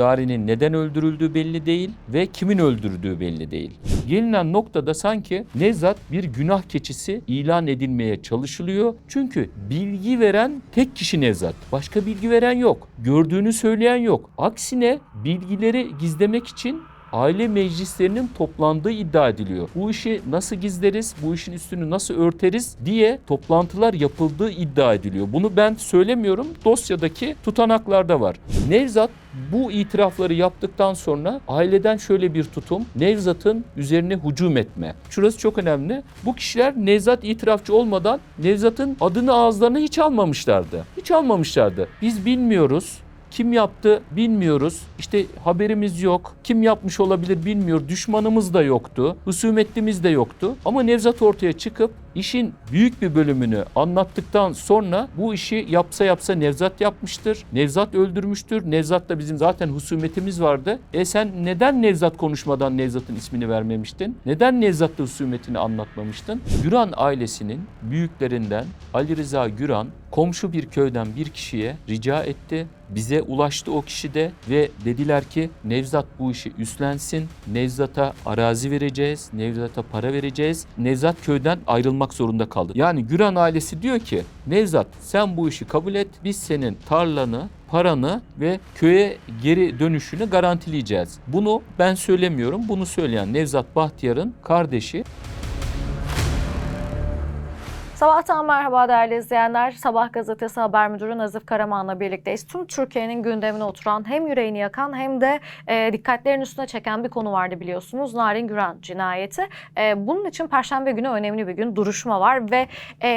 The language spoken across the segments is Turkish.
Nari'nin neden öldürüldüğü belli değil ve kimin öldürdüğü belli değil. Gelinen noktada sanki Nevzat bir günah keçisi ilan edilmeye çalışılıyor. Çünkü bilgi veren tek kişi Nevzat. Başka bilgi veren yok. Gördüğünü söyleyen yok. Aksine bilgileri gizlemek için aile meclislerinin toplandığı iddia ediliyor. Bu işi nasıl gizleriz, bu işin üstünü nasıl örteriz diye toplantılar yapıldığı iddia ediliyor. Bunu ben söylemiyorum, dosyadaki tutanaklarda var. Nevzat bu itirafları yaptıktan sonra aileden şöyle bir tutum, Nevzat'ın üzerine hücum etme. Şurası çok önemli. Bu kişiler Nevzat itirafçı olmadan Nevzat'ın adını ağızlarına hiç almamışlardı. Hiç almamışlardı. Biz bilmiyoruz. Kim yaptı bilmiyoruz. İşte haberimiz yok. Kim yapmış olabilir bilmiyor. Düşmanımız da yoktu. Husumetlimiz de yoktu. Ama Nevzat ortaya çıkıp işin büyük bir bölümünü anlattıktan sonra bu işi yapsa yapsa Nevzat yapmıştır. Nevzat öldürmüştür. Nevzat'la bizim zaten husumetimiz vardı. E sen neden Nevzat konuşmadan Nevzat'ın ismini vermemiştin? Neden Nevzat'la husumetini anlatmamıştın? Güran ailesinin büyüklerinden Ali Rıza Güran komşu bir köyden bir kişiye rica etti. Bize ulaştı o kişi de ve dediler ki Nevzat bu işi üstlensin. Nevzat'a arazi vereceğiz. Nevzat'a para vereceğiz. Nevzat köyden ayrılmak zorunda kaldı. Yani Güran ailesi diyor ki Nevzat sen bu işi kabul et. Biz senin tarlanı, paranı ve köye geri dönüşünü garantileyeceğiz. Bunu ben söylemiyorum. Bunu söyleyen Nevzat Bahtiyar'ın kardeşi Sabahtan merhaba değerli izleyenler. Sabah gazetesi haber müdürü Nazif Karaman'la birlikteyiz. Tüm Türkiye'nin gündemine oturan hem yüreğini yakan hem de e, dikkatlerin üstüne çeken bir konu vardı biliyorsunuz. Narin Güran cinayeti. E, bunun için Perşembe günü önemli bir gün. Duruşma var ve e,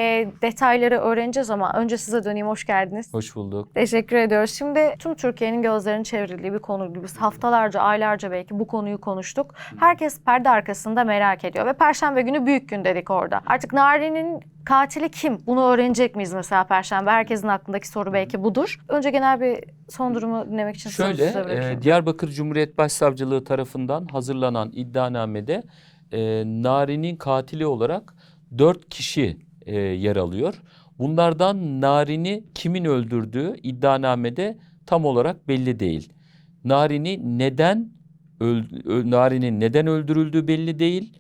detayları öğreneceğiz ama önce size döneyim. Hoş geldiniz. hoş bulduk. Teşekkür ediyoruz. Şimdi tüm Türkiye'nin gözlerinin çevrildiği bir konu gibi biz haftalarca, aylarca belki bu konuyu konuştuk. Herkes perde arkasında merak ediyor ve Perşembe günü büyük gün dedik orada. Artık Nari'nin katili kim? Bunu öğrenecek miyiz mesela Perşembe? Herkesin aklındaki soru belki budur. Önce genel bir son durumu dinlemek için Şöyle, e, Diyarbakır Cumhuriyet Başsavcılığı tarafından hazırlanan iddianamede e, Nari'nin katili olarak dört kişi e, yer alıyor. Bunlardan Narin'i kimin öldürdüğü iddianamede tam olarak belli değil. Narin'i neden öl- ö- Narin'in neden öldürüldüğü belli değil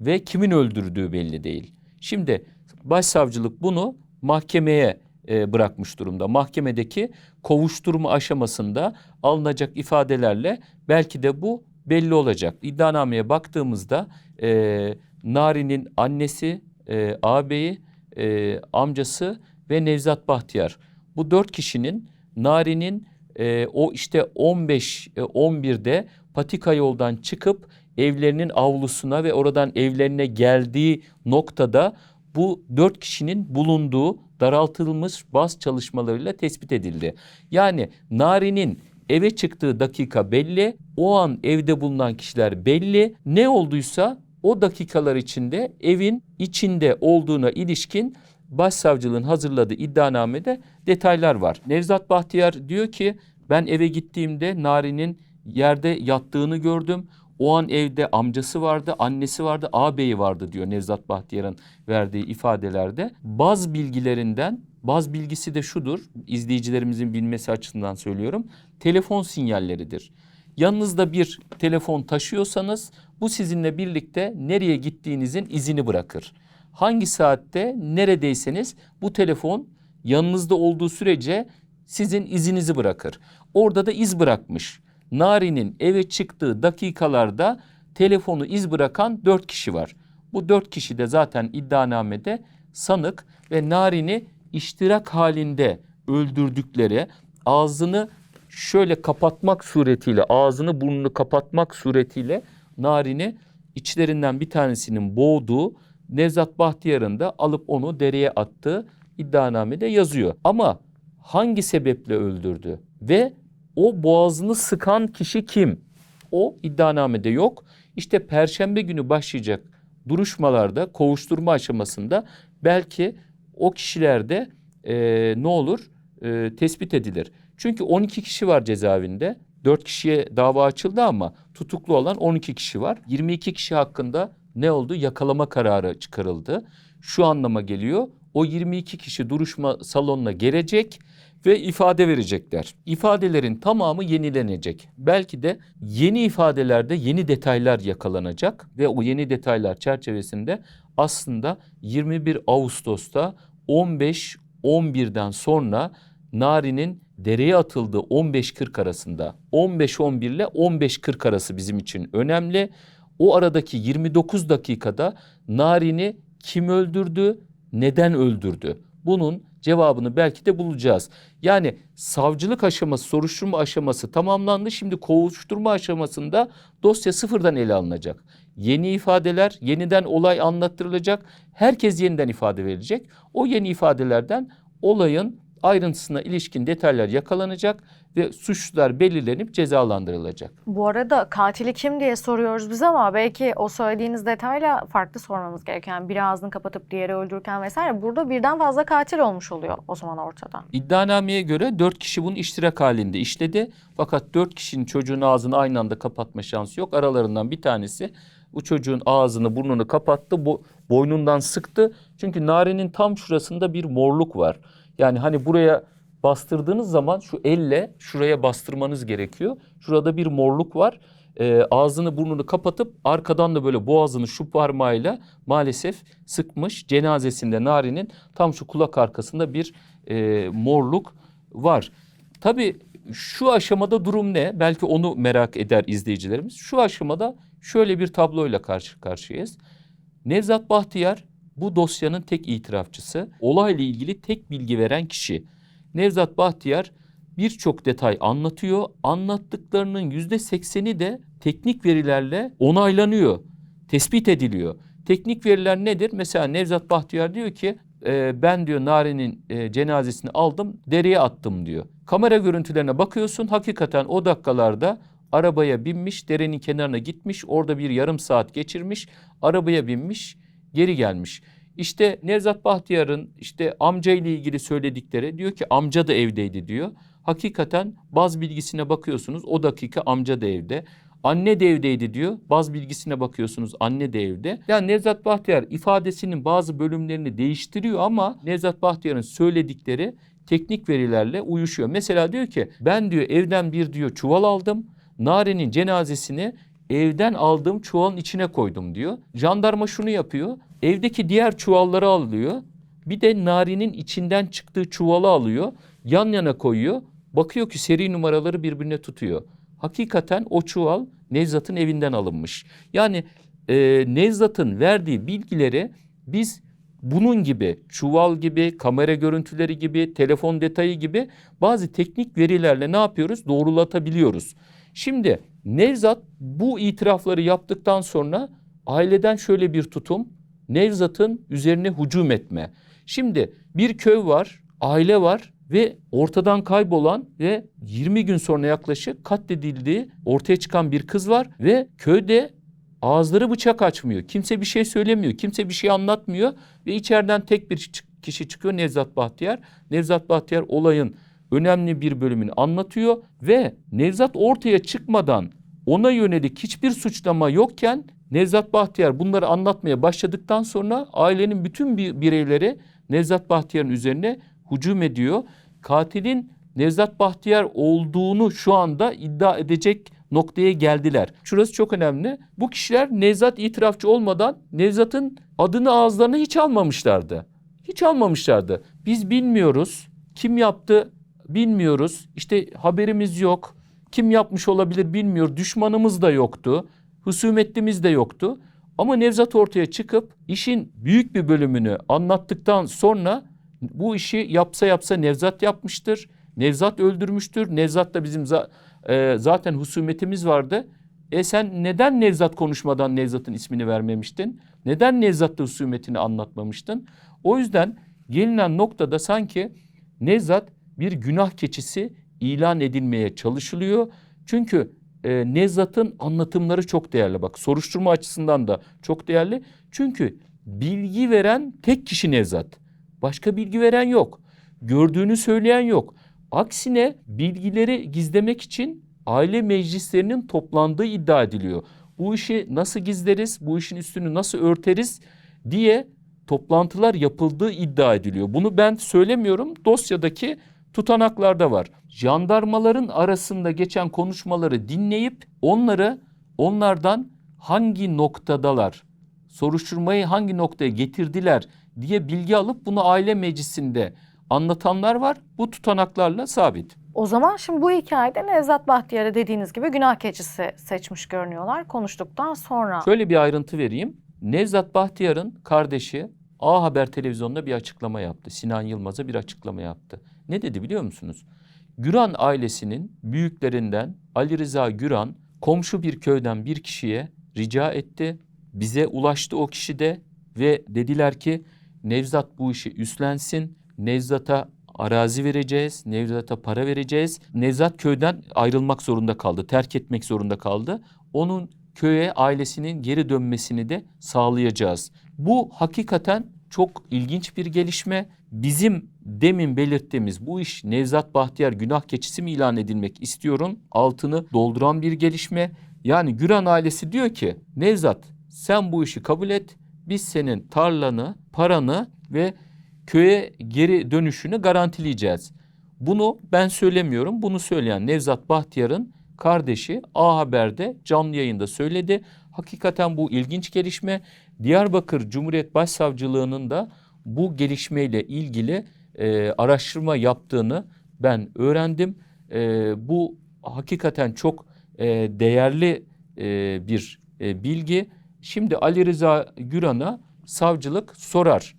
ve kimin öldürdüğü belli değil. Şimdi başsavcılık bunu mahkemeye e, bırakmış durumda. Mahkemedeki kovuşturma aşamasında alınacak ifadelerle belki de bu belli olacak. İddianameye baktığımızda e, Nari'nin annesi, e, ağabeyi, e, amcası ve Nevzat Bahtiyar. Bu dört kişinin Nari'nin e, o işte 15 e, 11'de patika yoldan çıkıp evlerinin avlusuna ve oradan evlerine geldiği noktada bu dört kişinin bulunduğu daraltılmış baz çalışmalarıyla tespit edildi. Yani Nari'nin eve çıktığı dakika belli, o an evde bulunan kişiler belli. Ne olduysa o dakikalar içinde evin içinde olduğuna ilişkin başsavcılığın hazırladığı iddianamede detaylar var. Nevzat Bahtiyar diyor ki ben eve gittiğimde Nari'nin yerde yattığını gördüm. O an evde amcası vardı, annesi vardı, ağabeyi vardı diyor Nevzat Bahtiyar'ın verdiği ifadelerde. Baz bilgilerinden, baz bilgisi de şudur, izleyicilerimizin bilmesi açısından söylüyorum. Telefon sinyalleridir. Yanınızda bir telefon taşıyorsanız bu sizinle birlikte nereye gittiğinizin izini bırakır. Hangi saatte neredeyseniz bu telefon yanınızda olduğu sürece sizin izinizi bırakır. Orada da iz bırakmış. Nari'nin eve çıktığı dakikalarda telefonu iz bırakan dört kişi var. Bu dört kişi de zaten iddianamede sanık ve Narin'i iştirak halinde öldürdükleri ağzını şöyle kapatmak suretiyle ağzını burnunu kapatmak suretiyle Narin'i içlerinden bir tanesinin boğduğu Nevzat Bahtiyar'ın da alıp onu dereye attığı iddianamede yazıyor. Ama hangi sebeple öldürdü ve o boğazını sıkan kişi kim? O iddianamede yok. İşte perşembe günü başlayacak duruşmalarda, kovuşturma aşamasında belki o kişilerde e, ne olur e, tespit edilir. Çünkü 12 kişi var cezaevinde. 4 kişiye dava açıldı ama tutuklu olan 12 kişi var. 22 kişi hakkında ne oldu? Yakalama kararı çıkarıldı. Şu anlama geliyor. O 22 kişi duruşma salonuna gelecek ve ifade verecekler. İfadelerin tamamı yenilenecek. Belki de yeni ifadelerde yeni detaylar yakalanacak ve o yeni detaylar çerçevesinde aslında 21 Ağustos'ta 15 11'den sonra Nari'nin dereye atıldığı 15-40 arasında 15-11 ile 15-40 arası bizim için önemli. O aradaki 29 dakikada Narin'i kim öldürdü, neden öldürdü? Bunun cevabını belki de bulacağız. Yani savcılık aşaması, soruşturma aşaması tamamlandı. Şimdi kovuşturma aşamasında dosya sıfırdan ele alınacak. Yeni ifadeler, yeniden olay anlattırılacak. Herkes yeniden ifade verecek. O yeni ifadelerden olayın ayrıntısına ilişkin detaylar yakalanacak ve suçlular belirlenip cezalandırılacak. Bu arada katili kim diye soruyoruz biz ama belki o söylediğiniz detayla farklı sormamız gerekiyor. Yani biri ağzını kapatıp diğeri öldürürken vesaire. Burada birden fazla katil olmuş oluyor o zaman ortada. İddianameye göre dört kişi bunu iştirak halinde işledi. Fakat dört kişinin çocuğun ağzını aynı anda kapatma şansı yok. Aralarından bir tanesi bu çocuğun ağzını burnunu kapattı. Bu boynundan sıktı. Çünkü narenin tam şurasında bir morluk var. Yani hani buraya bastırdığınız zaman şu elle şuraya bastırmanız gerekiyor. Şurada bir morluk var. Ee, ağzını burnunu kapatıp arkadan da böyle boğazını şu parmağıyla maalesef sıkmış. Cenazesinde Nari'nin tam şu kulak arkasında bir e, morluk var. Tabii şu aşamada durum ne? Belki onu merak eder izleyicilerimiz. Şu aşamada şöyle bir tabloyla karşı karşıyayız. Nevzat Bahtiyar bu dosyanın tek itirafçısı. Olayla ilgili tek bilgi veren kişi. Nevzat Bahtiyar birçok detay anlatıyor. Anlattıklarının yüzde sekseni de teknik verilerle onaylanıyor, tespit ediliyor. Teknik veriler nedir? Mesela Nevzat Bahtiyar diyor ki e, ben diyor Nari'nin e, cenazesini aldım dereye attım diyor. Kamera görüntülerine bakıyorsun hakikaten o dakikalarda arabaya binmiş derenin kenarına gitmiş orada bir yarım saat geçirmiş arabaya binmiş geri gelmiş. İşte Nevzat Bahtiyar'ın işte amca ile ilgili söyledikleri diyor ki amca da evdeydi diyor. Hakikaten baz bilgisine bakıyorsunuz o dakika amca da evde. Anne de evdeydi diyor. Baz bilgisine bakıyorsunuz anne de evde. Yani Nevzat Bahtiyar ifadesinin bazı bölümlerini değiştiriyor ama Nevzat Bahtiyar'ın söyledikleri teknik verilerle uyuşuyor. Mesela diyor ki ben diyor evden bir diyor çuval aldım. Nare'nin cenazesini evden aldığım çuvalın içine koydum diyor. Jandarma şunu yapıyor. Evdeki diğer çuvalları alıyor. Bir de Nari'nin içinden çıktığı çuvalı alıyor. Yan yana koyuyor. Bakıyor ki seri numaraları birbirine tutuyor. Hakikaten o çuval Nevzat'ın evinden alınmış. Yani e, Nevzat'ın verdiği bilgileri biz bunun gibi çuval gibi, kamera görüntüleri gibi, telefon detayı gibi bazı teknik verilerle ne yapıyoruz? Doğrulatabiliyoruz. Şimdi Nevzat bu itirafları yaptıktan sonra aileden şöyle bir tutum. Nevzat'ın üzerine hücum etme. Şimdi bir köy var, aile var ve ortadan kaybolan ve 20 gün sonra yaklaşık katledildiği ortaya çıkan bir kız var ve köyde ağızları bıçak açmıyor. Kimse bir şey söylemiyor, kimse bir şey anlatmıyor ve içeriden tek bir kişi çıkıyor Nevzat Bahtiyar. Nevzat Bahtiyar olayın önemli bir bölümünü anlatıyor ve Nevzat ortaya çıkmadan ona yönelik hiçbir suçlama yokken Nevzat Bahtiyar bunları anlatmaya başladıktan sonra ailenin bütün bir bireyleri Nevzat Bahtiyar'ın üzerine hücum ediyor. Katilin Nevzat Bahtiyar olduğunu şu anda iddia edecek noktaya geldiler. Şurası çok önemli. Bu kişiler Nevzat itirafçı olmadan Nevzat'ın adını ağızlarına hiç almamışlardı. Hiç almamışlardı. Biz bilmiyoruz. Kim yaptı bilmiyoruz. İşte haberimiz yok. Kim yapmış olabilir bilmiyor. Düşmanımız da yoktu. Husumetlimiz de yoktu. Ama Nevzat ortaya çıkıp işin büyük bir bölümünü anlattıktan sonra bu işi yapsa yapsa Nevzat yapmıştır. Nevzat öldürmüştür. Nevzat da bizim za- e, zaten husumetimiz vardı. E sen neden Nevzat konuşmadan Nevzat'ın ismini vermemiştin? Neden Nevzat'ta husumetini anlatmamıştın? O yüzden gelinen noktada sanki Nevzat bir günah keçisi ilan edilmeye çalışılıyor. Çünkü e, Nevzat'ın anlatımları çok değerli. Bak soruşturma açısından da çok değerli. Çünkü bilgi veren tek kişi Nevzat. Başka bilgi veren yok. Gördüğünü söyleyen yok. Aksine bilgileri gizlemek için aile meclislerinin toplandığı iddia ediliyor. Bu işi nasıl gizleriz, bu işin üstünü nasıl örteriz diye toplantılar yapıldığı iddia ediliyor. Bunu ben söylemiyorum. Dosyadaki tutanaklarda var. Jandarmaların arasında geçen konuşmaları dinleyip onları onlardan hangi noktadalar, soruşturmayı hangi noktaya getirdiler diye bilgi alıp bunu aile meclisinde anlatanlar var. Bu tutanaklarla sabit. O zaman şimdi bu hikayede Nevzat Bahtiyar'ı dediğiniz gibi günah keçisi seçmiş görünüyorlar konuştuktan sonra. Şöyle bir ayrıntı vereyim. Nevzat Bahtiyar'ın kardeşi A Haber televizyonunda bir açıklama yaptı. Sinan Yılmaz'a bir açıklama yaptı. Ne dedi biliyor musunuz? Güran ailesinin büyüklerinden Ali Rıza Güran komşu bir köyden bir kişiye rica etti. Bize ulaştı o kişi de ve dediler ki Nevzat bu işi üstlensin. Nevzat'a arazi vereceğiz. Nevzat'a para vereceğiz. Nevzat köyden ayrılmak zorunda kaldı. Terk etmek zorunda kaldı. Onun köye ailesinin geri dönmesini de sağlayacağız. Bu hakikaten çok ilginç bir gelişme. Bizim demin belirttiğimiz bu iş Nevzat Bahtiyar günah keçisi mi ilan edilmek istiyorum altını dolduran bir gelişme. Yani Güran ailesi diyor ki Nevzat sen bu işi kabul et. Biz senin tarlanı, paranı ve köye geri dönüşünü garantileyeceğiz. Bunu ben söylemiyorum. Bunu söyleyen Nevzat Bahtiyar'ın kardeşi A Haber'de canlı yayında söyledi. Hakikaten bu ilginç gelişme. Diyarbakır Cumhuriyet Başsavcılığı'nın da bu gelişmeyle ilgili e, araştırma yaptığını ben öğrendim. E, bu hakikaten çok e, değerli e, bir e, bilgi. Şimdi Ali Rıza Güran'a savcılık sorar.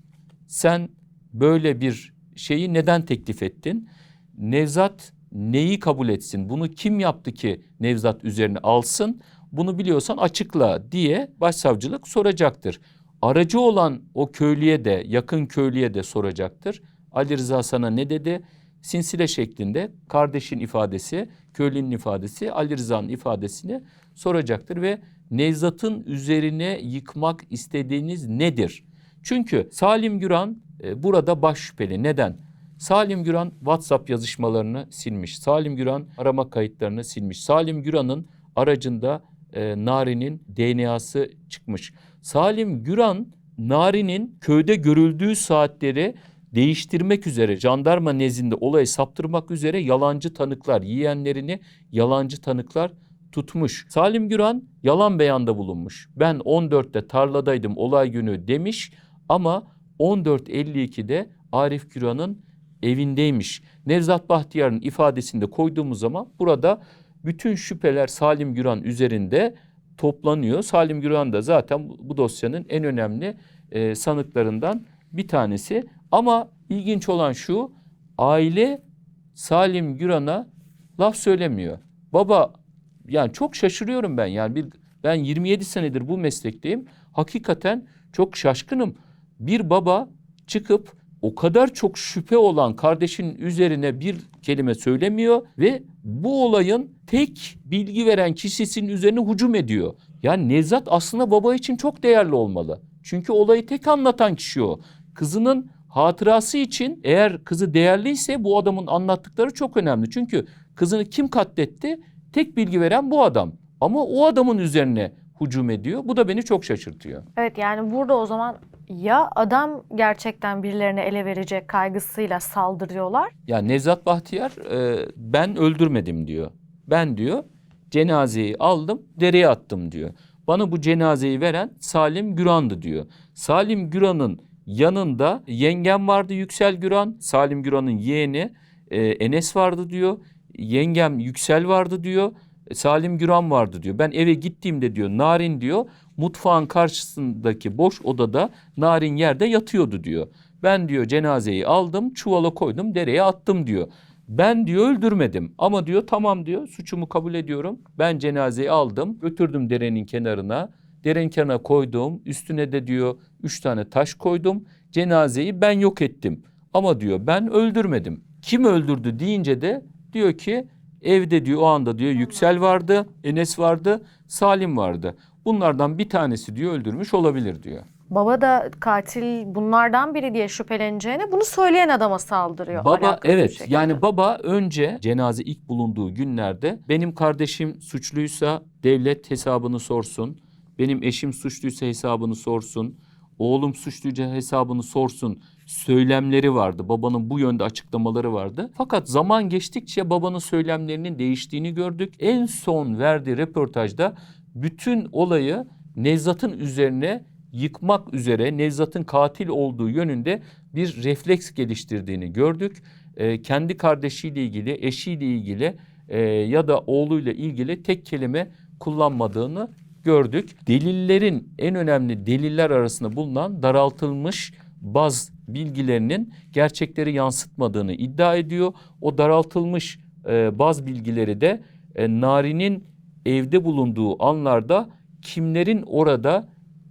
Sen böyle bir şeyi neden teklif ettin? Nevzat neyi kabul etsin? Bunu kim yaptı ki Nevzat üzerine alsın? Bunu biliyorsan açıkla diye başsavcılık soracaktır. Aracı olan o köylüye de yakın köylüye de soracaktır. Ali Rıza sana ne dedi? Sinsile şeklinde kardeşin ifadesi, köylünün ifadesi, Ali Rıza'nın ifadesini soracaktır ve Nevzat'ın üzerine yıkmak istediğiniz nedir? Çünkü Salim Güran e, burada baş şüpheli. Neden? Salim Güran WhatsApp yazışmalarını silmiş. Salim Güran arama kayıtlarını silmiş. Salim Güran'ın aracında e, Nari'nin DNA'sı çıkmış. Salim Güran Nari'nin köyde görüldüğü saatleri değiştirmek üzere jandarma nezdinde olayı saptırmak üzere yalancı tanıklar yiyenlerini yalancı tanıklar tutmuş. Salim Güran yalan beyanda bulunmuş. Ben 14'te tarladaydım olay günü demiş ama 14.52'de Arif Güran'ın evindeymiş. Nevzat Bahtiyar'ın ifadesinde koyduğumuz zaman burada bütün şüpheler Salim Güran üzerinde toplanıyor. Salim Güran da zaten bu dosyanın en önemli e, sanıklarından bir tanesi. Ama ilginç olan şu aile Salim Güran'a laf söylemiyor. Baba yani çok şaşırıyorum ben yani bir ben 27 senedir bu meslekteyim. Hakikaten çok şaşkınım. Bir baba çıkıp o kadar çok şüphe olan kardeşinin üzerine bir kelime söylemiyor ve bu olayın tek bilgi veren kişisinin üzerine hücum ediyor. Yani Nevzat aslında baba için çok değerli olmalı. Çünkü olayı tek anlatan kişi o. Kızının hatırası için eğer kızı değerliyse bu adamın anlattıkları çok önemli. Çünkü kızını kim katletti? Tek bilgi veren bu adam. Ama o adamın üzerine hücum ediyor. Bu da beni çok şaşırtıyor. Evet yani burada o zaman ya adam gerçekten birilerini ele verecek kaygısıyla saldırıyorlar. Ya Nevzat Bahtiyar e, ben öldürmedim diyor. Ben diyor cenazeyi aldım dereye attım diyor. Bana bu cenazeyi veren Salim Güran'dı diyor. Salim Güran'ın yanında yengem vardı Yüksel Güran. Salim Güran'ın yeğeni e, Enes vardı diyor. Yengem Yüksel vardı diyor. E, Salim Güran vardı diyor. Ben eve gittiğimde diyor Narin diyor mutfağın karşısındaki boş odada Narin yerde yatıyordu diyor. Ben diyor cenazeyi aldım çuvala koydum dereye attım diyor. Ben diyor öldürmedim ama diyor tamam diyor suçumu kabul ediyorum. Ben cenazeyi aldım götürdüm derenin kenarına. Derenin kenarına koydum üstüne de diyor üç tane taş koydum. Cenazeyi ben yok ettim ama diyor ben öldürmedim. Kim öldürdü deyince de diyor ki evde diyor o anda diyor Yüksel vardı, Enes vardı, Salim vardı. Bunlardan bir tanesi diyor öldürmüş olabilir diyor. Baba da katil bunlardan biri diye şüpheleneceğine bunu söyleyen adama saldırıyor. Baba evet şekilde. yani baba önce cenaze ilk bulunduğu günlerde benim kardeşim suçluysa devlet hesabını sorsun. Benim eşim suçluysa hesabını sorsun. Oğlum suçluysa hesabını sorsun söylemleri vardı. Babanın bu yönde açıklamaları vardı. Fakat zaman geçtikçe babanın söylemlerinin değiştiğini gördük. En son verdiği röportajda bütün olayı Nevzat'ın üzerine yıkmak üzere Nevzat'ın katil olduğu yönünde bir refleks geliştirdiğini gördük. Ee, kendi kardeşiyle ilgili, eşiyle ilgili e, ya da oğluyla ilgili tek kelime kullanmadığını gördük. Delillerin en önemli deliller arasında bulunan daraltılmış baz bilgilerinin gerçekleri yansıtmadığını iddia ediyor. O daraltılmış e, baz bilgileri de e, Nari'nin evde bulunduğu anlarda kimlerin orada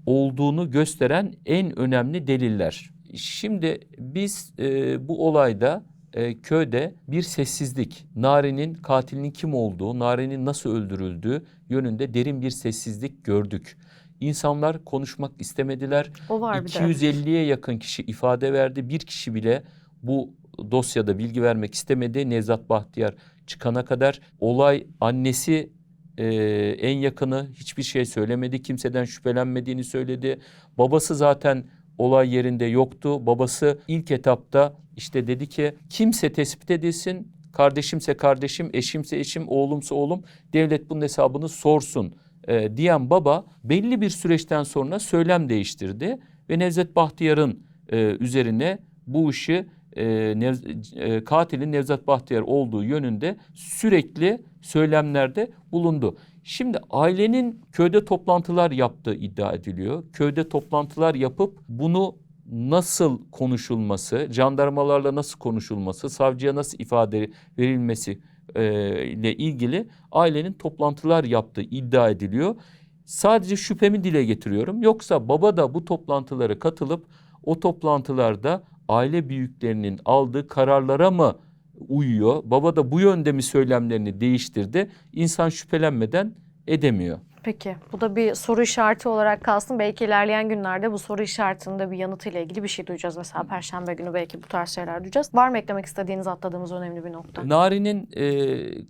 olduğunu gösteren en önemli deliller. Şimdi biz e, bu olayda e, köyde bir sessizlik, Nari'nin katilinin kim olduğu, Nari'nin nasıl öldürüldüğü yönünde derin bir sessizlik gördük. İnsanlar konuşmak istemediler. O var bir de. 250'ye yakın kişi ifade verdi. Bir kişi bile bu dosyada bilgi vermek istemedi. Nevzat Bahtiyar çıkana kadar olay annesi e, en yakını hiçbir şey söylemedi. Kimseden şüphelenmediğini söyledi. Babası zaten olay yerinde yoktu. Babası ilk etapta işte dedi ki kimse tespit edilsin. Kardeşimse kardeşim, eşimse eşim, oğlumsa oğlum. Devlet bunun hesabını sorsun e, diyen baba belli bir süreçten sonra söylem değiştirdi ve Nevzat Bahtiyar'ın e, üzerine bu işi e, Nevz- e, katilin Nevzat Bahtiyar olduğu yönünde sürekli söylemlerde bulundu. Şimdi ailenin köyde toplantılar yaptığı iddia ediliyor. Köyde toplantılar yapıp bunu nasıl konuşulması, jandarmalarla nasıl konuşulması, savcıya nasıl ifade verilmesi e, ile ilgili ailenin toplantılar yaptığı iddia ediliyor. Sadece şüphemi dile getiriyorum. Yoksa baba da bu toplantılara katılıp o toplantılarda aile büyüklerinin aldığı kararlara mı uyuyor? Baba da bu yönde mi söylemlerini değiştirdi? İnsan şüphelenmeden edemiyor. Peki bu da bir soru işareti olarak kalsın. Belki ilerleyen günlerde bu soru işaretinin de bir yanıtıyla ilgili bir şey duyacağız. Mesela Perşembe günü belki bu tarz şeyler duyacağız. Var mı eklemek istediğiniz atladığımız önemli bir nokta? Nari'nin e,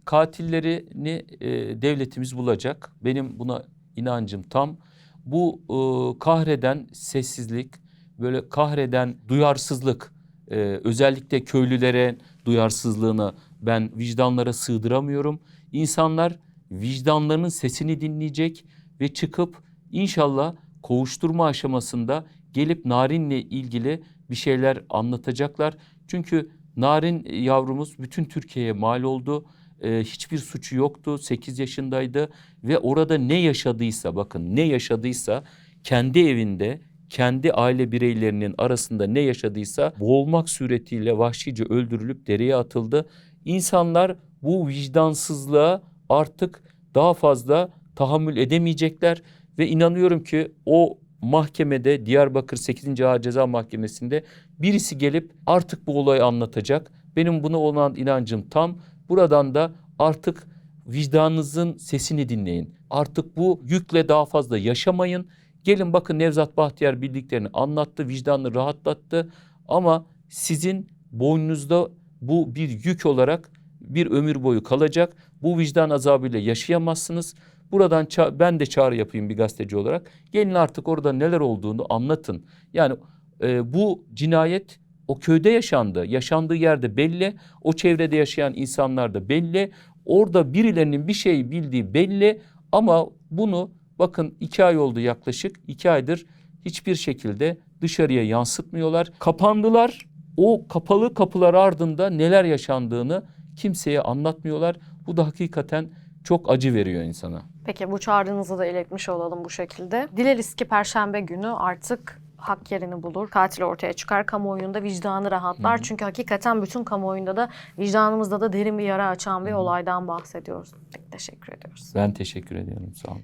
katillerini e, devletimiz bulacak. Benim buna inancım tam. Bu e, kahreden sessizlik, böyle kahreden duyarsızlık, e, özellikle köylülere duyarsızlığını ben vicdanlara sığdıramıyorum. İnsanlar vicdanlarının sesini dinleyecek ve çıkıp inşallah kovuşturma aşamasında gelip Narin'le ilgili bir şeyler anlatacaklar. Çünkü Narin yavrumuz bütün Türkiye'ye mal oldu. Ee, hiçbir suçu yoktu. 8 yaşındaydı ve orada ne yaşadıysa bakın ne yaşadıysa kendi evinde kendi aile bireylerinin arasında ne yaşadıysa boğulmak suretiyle vahşice öldürülüp dereye atıldı. İnsanlar bu vicdansızlığa artık daha fazla tahammül edemeyecekler ve inanıyorum ki o mahkemede Diyarbakır 8. Ağır Ceza Mahkemesi'nde birisi gelip artık bu olayı anlatacak. Benim buna olan inancım tam. Buradan da artık vicdanınızın sesini dinleyin. Artık bu yükle daha fazla yaşamayın. Gelin bakın Nevzat Bahtiyar bildiklerini anlattı, vicdanını rahatlattı. Ama sizin boynunuzda bu bir yük olarak bir ömür boyu kalacak. Bu vicdan azabıyla yaşayamazsınız. Buradan ben de çağrı yapayım bir gazeteci olarak. Gelin artık orada neler olduğunu anlatın. Yani e, bu cinayet o köyde yaşandı. Yaşandığı yerde belli. O çevrede yaşayan insanlar da belli. Orada birilerinin bir şey bildiği belli. Ama bunu bakın iki ay oldu yaklaşık. iki aydır hiçbir şekilde dışarıya yansıtmıyorlar. Kapandılar. O kapalı kapılar ardında neler yaşandığını kimseye anlatmıyorlar. Bu da hakikaten çok acı veriyor insana. Peki bu çağrınızı da iletmiş olalım bu şekilde. Dileriz ki Perşembe günü artık hak yerini bulur. Katil ortaya çıkar. Kamuoyunda vicdanı rahatlar. Çünkü hakikaten bütün kamuoyunda da vicdanımızda da derin bir yara açan bir olaydan bahsediyoruz. Peki, teşekkür ediyoruz. Ben teşekkür ediyorum. Sağ olun.